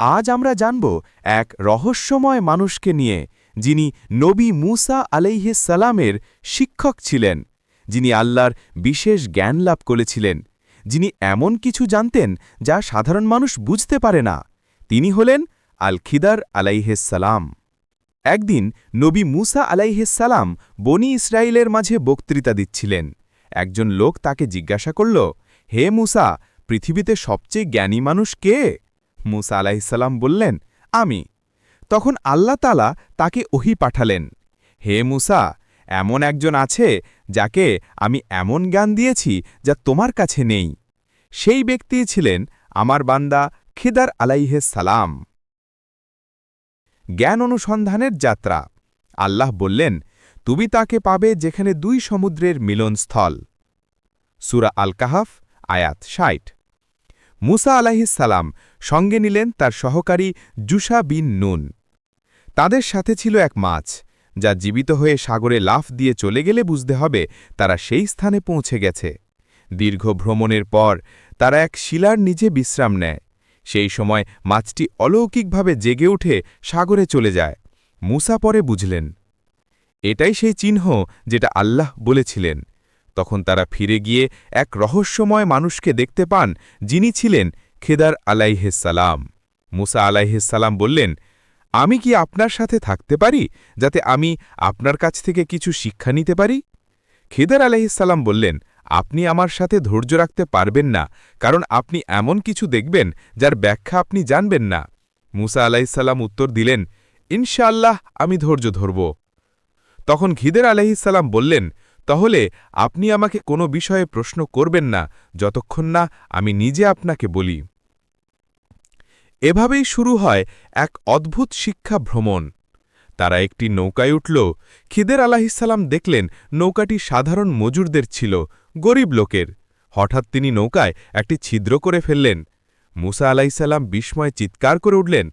আজ আমরা জানব এক রহস্যময় মানুষকে নিয়ে, যিনি নবী মুসা আলাইহিস সালামের শিক্ষক ছিলেন, যিনি আল্লাহর বিশেষ জ্ঞান লাভ করেছিলেন, যিনি এমন কিছু জানতেন যা সাধারণ মানুষ বুঝতে পারে না। তিনি হলেন আল খিদার সালাম। একদিন নবী মুসা আলাইহিসালাম বনি ইসরায়েলের মাঝে বক্তৃতা দিচ্ছিলেন। একজন লোক তাকে জিজ্ঞাসা করল, হে মুসা, পৃথিবীতে সবচেয়ে জ্ঞানী মানুষ কে? মুসা আলাইহিসাল্লাম বললেন, আমি। তখন আল্লাহ তালা তাকে ওহি পাঠালেন, হে মুসা, এমন একজন আছে যাকে আমি এমন জ্ঞান দিয়েছি যা তোমার কাছে নেই। সেই ব্যক্তি ছিলেন আমার বান্দা খিদার আলাইহে সালাম জ্ঞান অনুসন্ধানের যাত্রা। আল্লাহ বললেন, তুমি তাকে পাবে যেখানে দুই সমুদ্রের মিলনস্থল। সুরা আল কাহাফ আয়াত ষাট। মুসা আলাহিসাল্লাম সঙ্গে নিলেন তার সহকারী জুসা বিন নুন। তাদের সাথে ছিল এক মাছ, যা জীবিত হয়ে সাগরে লাফ দিয়ে চলে গেলে বুঝতে হবে তারা সেই স্থানে পৌঁছে গেছে। দীর্ঘ ভ্রমণের পর তারা এক শিলার নিচে বিশ্রাম নেয়। সেই সময় মাছটি অলৌকিকভাবে জেগে উঠে সাগরে চলে যায়। মুসা পরে বুঝলেন, এটাই সেই চিহ্ন যেটা আল্লাহ বলেছিলেন। তখন তারা ফিরে গিয়ে এক রহস্যময় মানুষকে দেখতে পান, যিনি ছিলেন খেদার আলাইহেসালাম মুসা আলাইহেসালাম বললেন, আমি কি আপনার সাথে থাকতে পারি, যাতে আমি আপনার কাছ থেকে কিছু শিক্ষা নিতে পারি? খেদার আলাইহিসাল্লাম বললেন, আপনি আমার সাথে ধৈর্য রাখতে পারবেন না, কারণ আপনি এমন কিছু দেখবেন, যার ব্যাখ্যা আপনি জানবেন না। মুসা আলাইসাল্লাম উত্তর দিলেন, ইনশাআল্লাহ, আমি ধৈর্য ধরব। তখন খিদের আলাইসাল্লাম বললেন তাহলে আপনি আমাকে কোনো বিষয়ে প্রশ্ন করবেন না, যতক্ষণ না আমি নিজে আপনাকে বলি। এভাবেই শুরু হয় এক অদ্ভুত শিক্ষা ভ্রমণ। তারা একটি নৌকায় উঠল। খিদের আলাহিসাল্লাম দেখলেন নৌকাটি সাধারণ মজুরদের ছিল, গরিব লোকের। হঠাৎ তিনি নৌকায় একটি ছিদ্র করে ফেললেন। মুসা আলাইসাল্লাম বিস্ময়ে চিৎকার করে উঠলেন,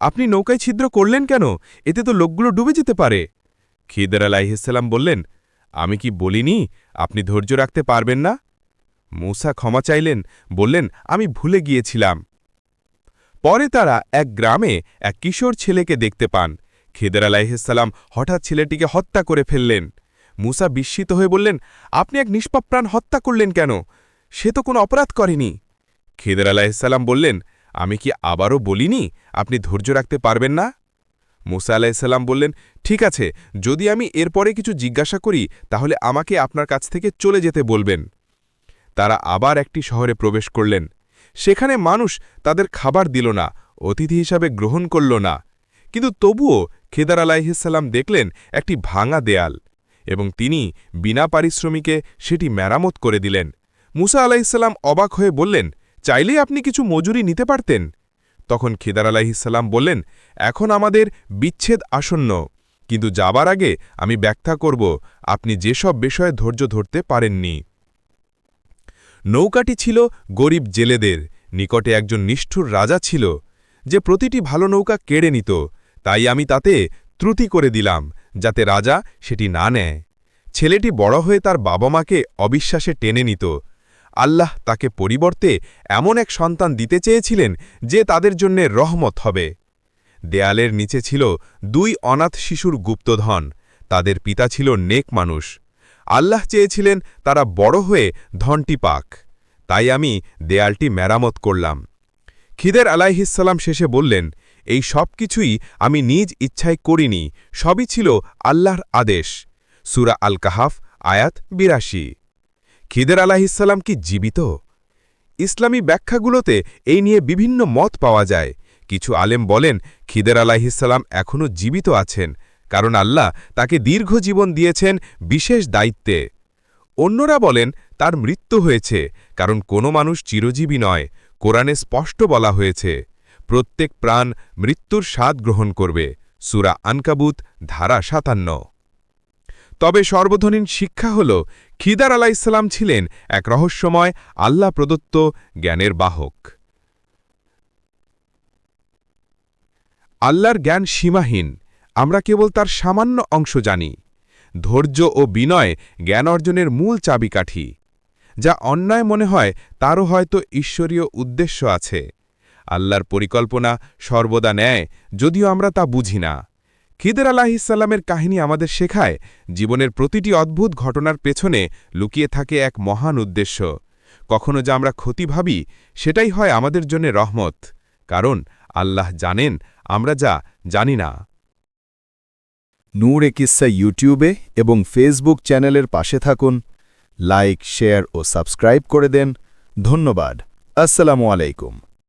আপনি নৌকায় ছিদ্র করলেন কেন? এতে তো লোকগুলো ডুবে যেতে পারে। খিদের আলাইহিসাল্লাম বললেন আমি কি বলিনি? আপনি ধৈর্য রাখতে পারবেন না? মুসা ক্ষমা চাইলেন, বললেন, আমি ভুলে গিয়েছিলাম। পরে তারা এক গ্রামে এক কিশোর ছেলেকে দেখতে পান। খেদের আলাইহিসাল্লাম হঠাৎ ছেলেটিকে হত্যা করে ফেললেন। মুসা বিস্মিত হয়ে বললেন, আপনি এক নিষ্পাপ্রাণ হত্যা করলেন কেন? সে তো কোনো অপরাধ করেনি। খেদের আলাইসাল্লাম বললেন, আমি কি আবারও বলিনি? আপনি ধৈর্য রাখতে পারবেন না? মুসা আলাইসাল্লাম বললেন, ঠিক আছে, যদি আমি এরপরে কিছু জিজ্ঞাসা করি, তাহলে আমাকে আপনার কাছ থেকে চলে যেতে বলবেন। তারা আবার একটি শহরে প্রবেশ করলেন। সেখানে মানুষ তাদের খাবার দিল না, অতিথি হিসাবে গ্রহণ করল না। কিন্তু তবুও খেদার আলাইহিসাল্লাম দেখলেন একটি ভাঙা দেয়াল এবং তিনি বিনা পারিশ্রমিকে সেটি মেরামত করে দিলেন। মুসা আলাইসাল্লাম অবাক হয়ে বললেন, চাইলেই আপনি কিছু মজুরি নিতে পারতেন। তখন খিদার আলাইহিসাল্লাম বললেন, এখন আমাদের বিচ্ছেদ আসন্ন, কিন্তু যাবার আগে আমি ব্যাখ্যা করব, আপনি যেসব বিষয়ে ধৈর্য ধরতে পারেননি। নৌকাটি ছিল গরিব জেলেদের, নিকটে একজন নিষ্ঠুর রাজা ছিল, যে প্রতিটি ভালো নৌকা কেড়ে নিত, তাই আমি তাতে ত্রুটি করে দিলাম, যাতে রাজা সেটি না নেয়। ছেলেটি বড় হয়ে তার বাবা মাকে অবিশ্বাসে টেনে নিত আল্লাহ তাকে পরিবর্তে এমন এক সন্তান দিতে চেয়েছিলেন যে তাদের জন্যে রহমত হবে। দেয়ালের নিচে ছিল দুই অনাথ শিশুর গুপ্তধন, তাদের পিতা ছিল নেক মানুষ। আল্লাহ চেয়েছিলেন তারা বড় হয়ে ধনটি পাক। তাই আমি দেয়ালটি মেরামত করলাম। খিদের আলাইহিসাল্লাম শেষে বললেন, এই সব কিছুই আমি নিজ ইচ্ছায় করিনি, সবই ছিল আল্লাহর আদেশ। সুরা আল কাহাফ আয়াত বিরাশি। খিদের আলাহিসাল্লাম কি জীবিত? ইসলামী ব্যাখ্যাগুলোতে এই নিয়ে বিভিন্ন মত পাওয়া যায়। কিছু আলেম বলেন, খিদের আলাহিসাল্লাম এখনও জীবিত আছেন, কারণ আল্লাহ তাকে দীর্ঘ জীবন দিয়েছেন বিশেষ দায়িত্বে। অন্যরা বলেন, তার মৃত্যু হয়েছে, কারণ কোনো মানুষ চিরজীবী নয়, কোরআনে স্পষ্ট বলা হয়েছে। প্রত্যেক প্রাণ মৃত্যুর স্বাদ গ্রহণ করবে। সুরা আনকাবুত, ধারা সাতান্ন। তবে সর্বধনীন শিক্ষা হল খিদার আলাইসাল্লাম ছিলেন এক রহস্যময়, আল্লাহ প্রদত্ত জ্ঞানের বাহক। আল্লাহর জ্ঞান সীমাহীন, আমরা কেবল তার সামান্য অংশ জানি। ধৈর্য ও বিনয় জ্ঞান অর্জনের মূল চাবিকাঠি, যা অন্যায় মনে হয় তারও হয়তো ঈশ্বরীয় উদ্দেশ্য আছে। আল্লাহর পরিকল্পনা সর্বদা নেয় যদিও আমরা তা বুঝি না। খিদের আলাহিসাল্লামের কাহিনী আমাদের শেখায়, জীবনের প্রতিটি অদ্ভুত ঘটনার পেছনে লুকিয়ে থাকে এক মহান উদ্দেশ্য। কখনো যা আমরা ক্ষতি ভাবি, সেটাই হয় আমাদের জন্য রহমত, কারণ আল্লাহ জানেন আমরা যা জানি না। নূর এ কিস্সা ইউটিউবে এবং ফেসবুক চ্যানেলের পাশে থাকুন, লাইক, শেয়ার ও সাবস্ক্রাইব করে দেন। ধন্যবাদ। আসসালামু আলাইকুম।